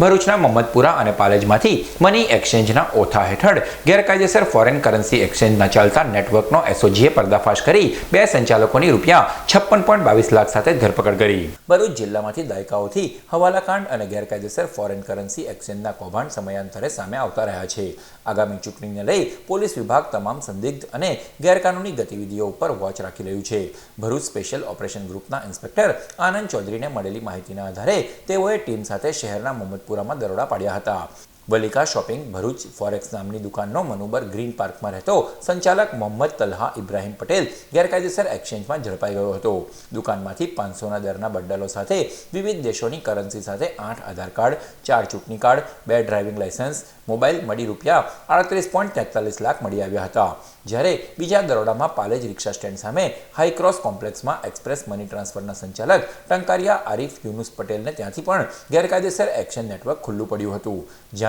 ભરૂચના મહમ્મદપુરા અને પાલેજમાંથી મની એક્સચેન્જના ઓથા હેઠળ ગેરકાયદેસર ફોરેન કરન્સી એક્સચેન્જના ચાલતા નેટવર્કનો એસઓજીએ પર્દાફાશ કરી બે સંચાલકોની રૂપિયા છપ્પન પોઈન્ટ બાવીસ લાખ સાથે ધરપકડ કરી. ભરૂચ જિલ્લામાંથી દાયકાઓથી હવાલાકાંડ અને ગેરકાયદેસર ફોરેન કરન્સી એક્સચેન્જના કૌભાંડ સમયાંતરે સામે આવતા રહ્યા છે. આગામી ચૂંટણીને લઈ પોલીસ વિભાગ તમામ સંદિગ્ધ અને ગેરકાનૂની ગતિવિધિઓ ઉપર વોચ રાખી રહ્યું છે. ભરૂચ સ્પેશિયલ ઓપરેશન ગ્રુપના ઇન્સ્પેક્ટર આનંદ ચૌધરીને મળેલી માહિતીના આધારે તેઓએ ટીમ સાથે શહેરના મોહમ્મદપુરામાં દરોડા પાડ્યા હતા. વલિકા શોપિંગ ભરૂચ ફોરેક્સ નામની દુકાનનો મનુબર ગ્રીન પાર્કમાં રહેતો સંચાલક મોહમ્મદ તલહા ઇબ્રાહિમ પટેલ ગેરકાયદેસર એક્સચેન્જમાં ઝડપાઈ ગયો હતો. દુકાનમાંથી પાંચસોના દરના બંડલો સાથે વિવિધ દેશોની કરન્સી સાથે આઠ આધાર કાર્ડ, ચાર ચૂંટણી કાર્ડ, બે ડ્રાઇવિંગ લાયસન્સ મોબાઈલ મળી રૂપિયા આડત્રીસ પોઈન્ટ તેતાલીસ લાખ મળી આવ્યા હતા. જ્યારે બીજા દરોડામાં પાલેજ રિક્ષા સ્ટેન્ડ સામે હાઈક્રોસ કોમ્પ્લેક્સમાં એક્સપ્રેસ મની ટ્રાન્સફરના સંચાલક ટંકારિયા આરીફ યુનુસ પટેલને ત્યાંથી પણ ગેરકાયદેસર એક્શન નેટવર્ક ખુલ્લું પડ્યું હતું.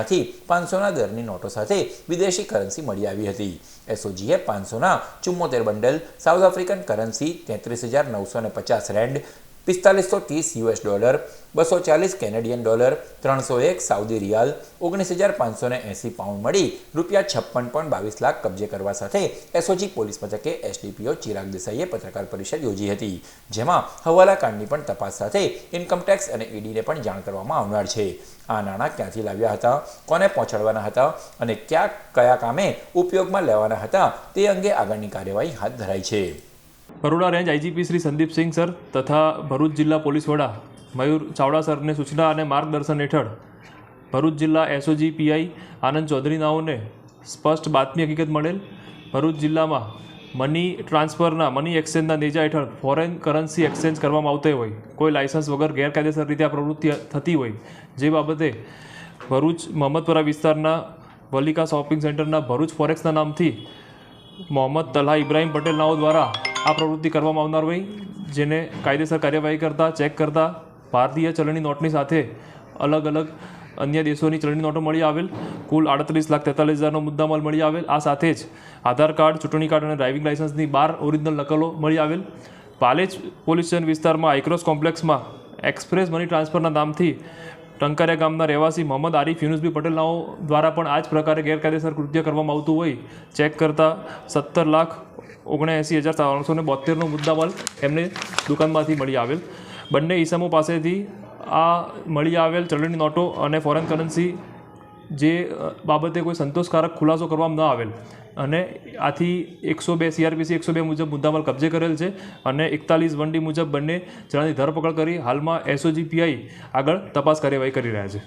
જ્યાંથી પાંચસોના દરની નોટો સાથે વિદેશી કરન્સી મળી આવી હતી. એસઓજીએ પાંચસોના ચુમ્મોતેર બંડલ સાઉથ આફ્રિકન કરન્સી તેત્રીસ હજાર નવસો ને પચાસ રેન્ડ પિસ્તાલીસો ત્રીસ યુએસ ડોલર, બસો ચાલીસ કેનેડિયન ડોલર, ત્રણસો એક સાઉદી રિયાલ, ઓગણીસ હજાર પાંચસો ને એંસી પાઉન્ડ મળી. રૂપિયા છપ્પન પોઈન્ટ બાવીસ લાખ કબજે કરવા સાથે એસઓજી પોલીસ મથકે એસડીપીઓ ચિરાગ દેસાઈએ પત્રકાર પરિષદ યોજી હતી, જેમાં હવાલાકાંડની પણ તપાસ સાથે ઇન્કમટેક્સ અને ઈડીને પણ જાણ કરવામાં આવનાર છે. આ નાણાં ક્યાંથી લાવ્યા હતા, કોને પહોંચાડવાના હતા અને ક્યાં, કયા કામે ઉપયોગમાં લેવાના હતા તે અંગે આગળની કાર્યવાહી હાથ ધરાઈ છે. Baroda range IGP Shri Sandipsinh sir તથા ભરૂચ જિલ્લા પોલીસ વડા મયુર ચાવડા સરને સૂચના અને માર્ગદર્શન હેઠળ ભરૂચ જિલ્લા એસઓજી પીઆઈ આનંદ ચૌધરીનાઓને સ્પષ્ટ બાતમી હકીકત મળેલ. ભરૂચ જિલ્લામાં મની ટ્રાન્સફરના, મની એક્સચેન્જના નેજા હેઠળ ફોરેન કરન્સી એક્સચેન્જ કરવામાં આવતી હોય. કોઈ લાયસન્સ વગર ગેરકાયદેસર રીતે આ પ્રવૃત્તિ થતી હોય. જે બાબતે ભરૂચ મહમ્મદપુરા વિસ્તારના વલિકા શોપિંગ સેન્ટરના ભરૂચ ફોરેક્સના નામથી મોહમ્મદ તલહા ઇબ્રાહિમ પટેલ નાઓ દ્વારા આ પ્રવૃત્તિ કરવામાં આવનાર હોય, જેને કાયદેસર કાર્યવાહી કરતા, ચેક કરતા ભારતીય ચલણી નોટની સાથે અલગ અલગ અન્ય દેશોની ચલણી નોટો મળી આવેલ. કુલ આડત્રીસ લાખ તેતાલીસ હજારનો મુદ્દામાલ મળી આવેલ. આ સાથે જ આધાર કાર્ડ, ચૂંટણી કાર્ડ અને ડ્રાઇવિંગ લાઇસન્સની બાર ઓરિજિનલ નકલો મળી આવેલ. પાલેજ પોલીસ સ્ટેશન વિસ્તારમાં આઇક્રોસ કોમ્પ્લેક્સમાં એક્સપ્રેસ મની ટ્રાન્સફરના નામથી ટંકારિયા ગામના રહેવાસી મોહમ્મદ આરીફ, યુનુસબી પટેલનાઓ દ્વારા પણ આ જ પ્રકારે ગેરકાયદેસર કૃત્ય કરવામાં આવતું હોય. ચેક કરતાં સત્તર લાખ ઓગણએંસી હજાર ત્રણસો ને બોતેરનો મુદ્દામાલ એમને દુકાનમાંથી મળી આવેલ. બંને ઈસમો પાસેથી આ મળી આવેલ ચલણી નોટો અને ફોરેન કરન્સી જે બાબતે કોઈ સંતોષકારક ખુલાસો કરવામાં ન આવેલ. અને આથી એકસો બે સીઆરપીસી એકસો બે મુજબ મુદ્દામાલ કબજે કરેલ છે અને એકતાલીસ વનડી મુજબ બંને જણાની ધરપકડ કરી હાલમાં એસઓજી પીઆઈ આગળ તપાસ કાર્યવાહી કરી રહ્યા છે.